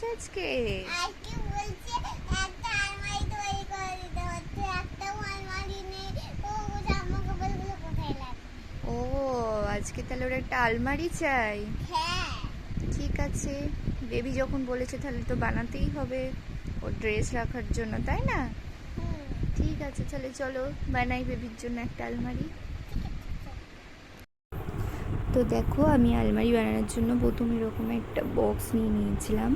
বলছে আজকে? ও আজকে তাহলে ওর একটা আলমারি চাই? হ্যাঁ। ঠিক আছে। বেবি যখন বলেছে তাহলে তো বানাতেই হবে ওর ড্রেস রাখার জন্য তাই না? ঠিক আছে তাহলে চলো বানাই বেবির জন্য একটা আলমারি। তো দেখো, আমি আলমারি বানানোর জন্য প্রথমে এরকম একটা বক্স নিয়ে নিয়েছিলাম।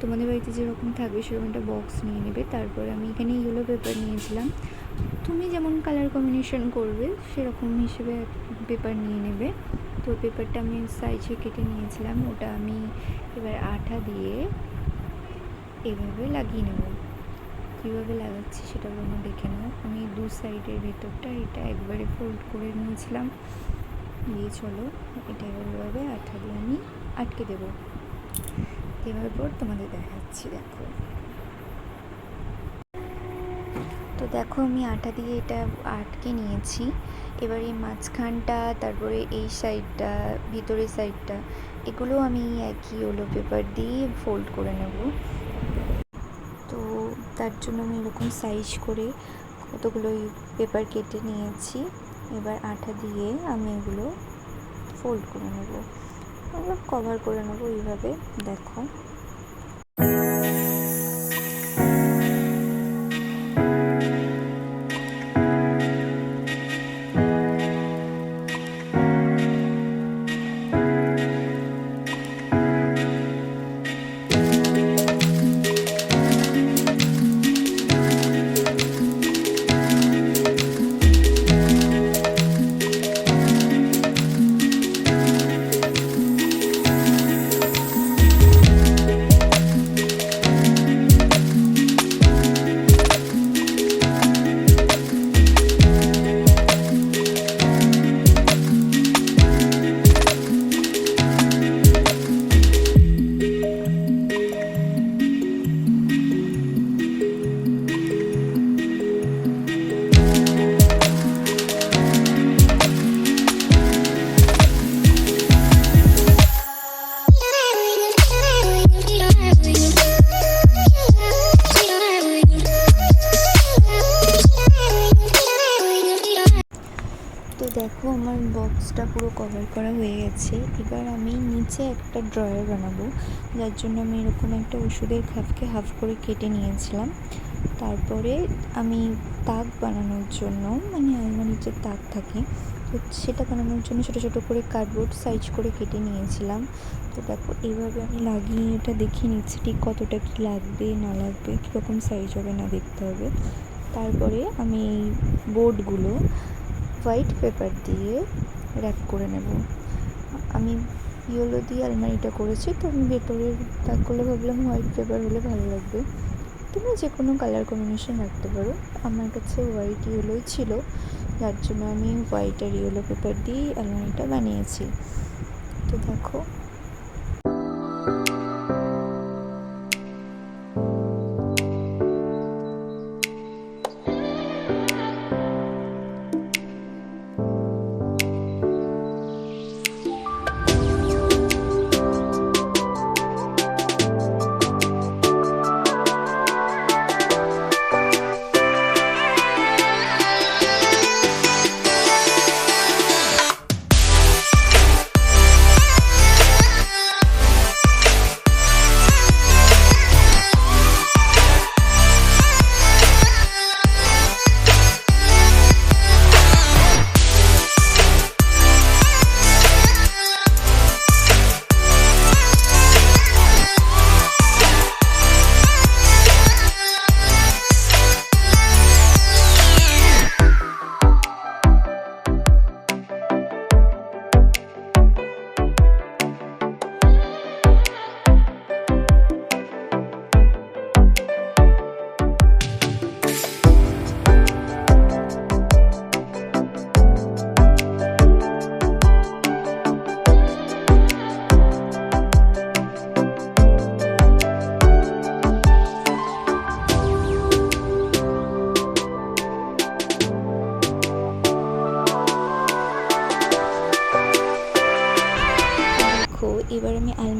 তোমাদের বাড়িতে যেরকম থাকবে সেরকম একটা বক্স নিয়ে নেবে। তারপর আমি এখানে ইয়েলো পেপার নিয়েছিলাম। তুমি যেমন কালার কম্বিনেশন করবে, সেরকম হিসেবে পেপার নিয়ে নেবে। তো পেপারটা আমি সাইজে কেটে নিয়েছিলাম, ওটা আমি এবার আঠা দিয়ে এভাবে লাগিয়ে নেব। কীভাবে লাগাচ্ছি সেটা তোমরা দেখে নাও। আমি দু সাইডের ভেতরটা এটা একবারে ফোল্ড করে নিয়েছিলাম। দিয়ে চলো, এটা এভাবে আঠা দিয়ে আমি আটকে দেবো। দেওয়ার পর তোমাদের দেখাচ্ছি, দেখো। তো দেখো, আমি আটা দিয়ে এটা আটকে নিয়েছি। এবার এই মাঝখানটা, তারপরে এই সাইডটা, ভিতরের সাইডটা, এগুলো আমি একই ওলো পেপার দিয়ে ফোল্ড করে নেব। তো তার জন্য আমি এরকম সাইজ করে কতগুলো পেপার কেটে নিয়েছি। এবার আঠা দিয়ে আমি এগুলো ফোল্ড করে নেব। এবার কভার করে নেব এইভাবে দেখো। দেখো আমার বক্সটা পুরো কভার করা হয়ে গেছে। এবার আমি নিচে একটা ড্রয়ার বানাবো, যার জন্য আমি এরকম একটা ওষুধের খাপকে হাফ করে কেটে নিয়েছিলাম। তারপরে আমি তাক বানানোর জন্য মানে আলমারির যে তাক থাকে, তো সেটা বানানোর জন্য ছোটো ছোটো করে কার্ডবোর্ড সাইজ করে কেটে নিয়েছিলাম। তো দেখো এইভাবে আমি লাগিয়ে এটা দেখিয়ে নিচ্ছি ঠিক কতটা কী লাগবে, না লাগবে, কীরকম সাইজ হবে না দেখতে হবে। তারপরে আমি এই বোর্ডগুলো হোয়াইট পেপার দিয়ে র্যাপ করে নেব। আমি ইয়েলো দিয়ে আলমারিটা করেছি, তো আমি ভেতরের দাগগুলো ভাবলাম হোয়াইট পেপার হলে ভালো লাগবে। তোমরা যে কোনো কালার কম্বিনেশন রাখতে পারো। আমার কাছে হোয়াইট ইয়েলোই ছিল, যার জন্য আমি হোয়াইট আর ইয়েলো পেপার দিয়েই আলমারিটা বানিয়েছি। তো দেখো।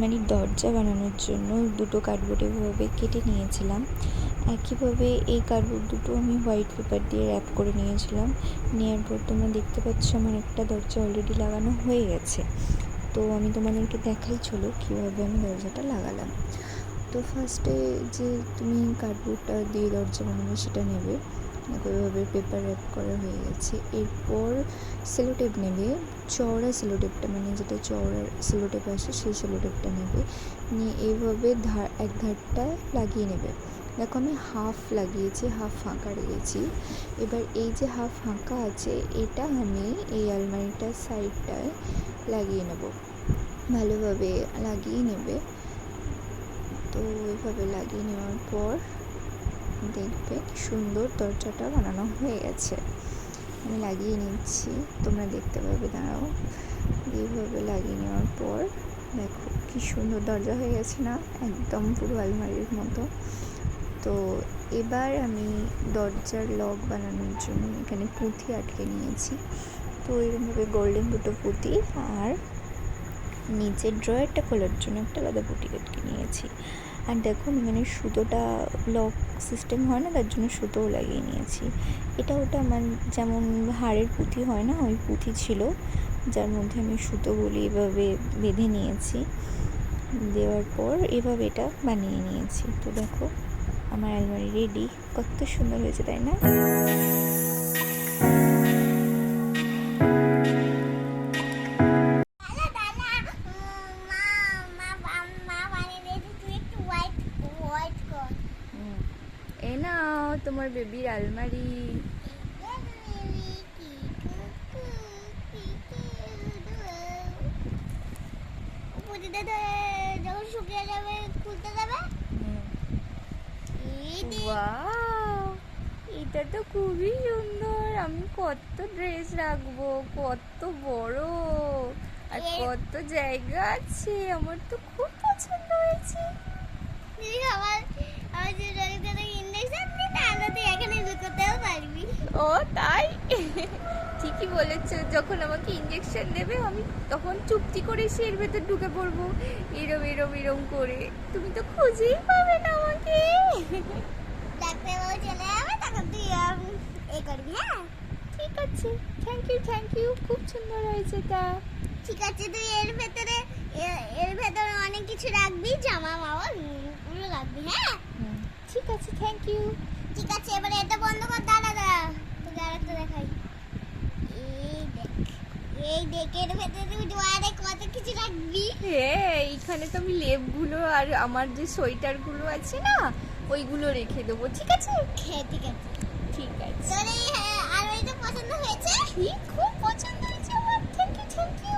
দরজা বানানোর জন্য দুটো কার্ডবোর্ড এভাবে কেটে নিয়েছিলাম। একইভাবে এই কার্ডবোর্ড দুটো আমি হোয়াইট পেপার দিয়ে র্যাপ করে নিয়েছিলাম। নেওয়ার পর তোমরা দেখতে পাচ্ছ আমার একটা দরজা অলরেডি লাগানো হয়ে গেছে। তো আমি তোমাদেরকে দেখাই চলো কীভাবে আমি দরজাটা লাগালাম। তো ফার্স্টে যে তুমি কার্ডবোর্ডটা দিয়ে দরজা বানাবে সেটা নেবে। এভাবে পেপার র্যাপ করা হয়ে গেছে। এরপর সেলোটেপ নেবে। চওড়া সেলোটেপটা মানে যেটা চওড়া সেলোটেপ আসে, সেই সেলোটেপটা নেবে। নিয়ে এইভাবে ধার, এক ধারটা লাগিয়ে নেবে। দেখো আমি হাফ লাগিয়েছি, হাফ ফাঁকা রেখেছি। এবার এই যে হাফ ফাঁকা আছে, এটা আমি এই আলমারিটার সাইডটায় লাগিয়ে নেব। ভালোভাবে লাগিয়ে নেবে। তো এইভাবে লাগিয়ে নেওয়ার পর দেখবে সুন্দর দরজাটা বানানো হয়ে গেছে। আমি লাগিয়ে নিচ্ছি। তোমরা দেখতে পাবে, দাঁড়াও। এইভাবে লাগিয়ে নেওয়ার পর, দেখো কি সুন্দর দরজা হয়ে গেছে না? একদম পুরো আলমারির মতো। তো এবার আমি দরজার লক বানানোর জন্য এখানে পুঁথি আটকে নিয়েছি। তো এরকমভাবে গোল্ডেন দুটো পুঁতি আর নিচের ড্রয়ারটা খোলার জন্য একটা আলাদা পুঁটি আটকে নিয়েছি। আর দেখো আমি এখানে সুতোটা লক সিস্টেম হয় না, তার জন্য সুতোও লাগিয়ে নিয়েছি। এটা ওটা আমার যেমন হাড়ের পুঁথি হয় না, ওই পুঁথি ছিল, যার মধ্যে আমি সুতোগুলি এভাবে বেঁধে নিয়েছি। দেওয়ার পর এভাবে এটা বানিয়ে নিয়েছি। তো দেখো, আমার আলমারি রেডি কত সুন্দর হয়েছে, তাই না? পুঁতিতে যখন শুকিয়ে যাবে খুলতে দেখ। এটা তো খুবই সুন্দর। আমি কত ড্রেস রাখব কত বড় আর কত জায়গা আছে আমার তো খুব পছন্দ হয়েছে। আমার আমার যে ইঞ্জেকশন তুই এখানে লুকোতেও পারবি। ও তাই? ঠিকই বলেছ যখন আমাকে ইঞ্জেকশন দেবে আমি তখন চুপটি করে সে এর ভেতর ঢুকে পড়ব। এরম এরম এরম করে। তুমি তো খুঁজেই পাবে না আমাকে। ডাক্তারবাবু চলে যাবে তখন তুই এ করবি হ্যাঁ? ঠিক আছে। থ্যাংক ইউ থ্যাংক ইউ খুব সুন্দর হয়েছে তা। ঠিক আছে তুই এর ভেতরে এর ভেতরে অনেক কিছু রাখবি জামা মামা রাখবি হ্যাঁ? ঠিক আছে থ্যাংক ইউ ঠিক আছে এবারে এটা বন্ধ কর দাঁড়া দাঁড়া। তোকে আর একটা দেখাই এই দেখ এই দেখ এর ভেতরে তুই ডোয়ারে কত কিছু রাখবি হ্যাঁ এইখানে তো আমি লেপগুলো আর আমার যে সোয়েটারগুলো আছে না ওইগুলো রেখে দেবো ঠিক আছে? হ্যাঁ ঠিক আছে। ঠিক আছে। হ্যাঁ, আর ওইটা পছন্দ হয়েছে? খুব পছন্দ হয়েছে আমার থ্যাংক ইউ থ্যাংক ইউ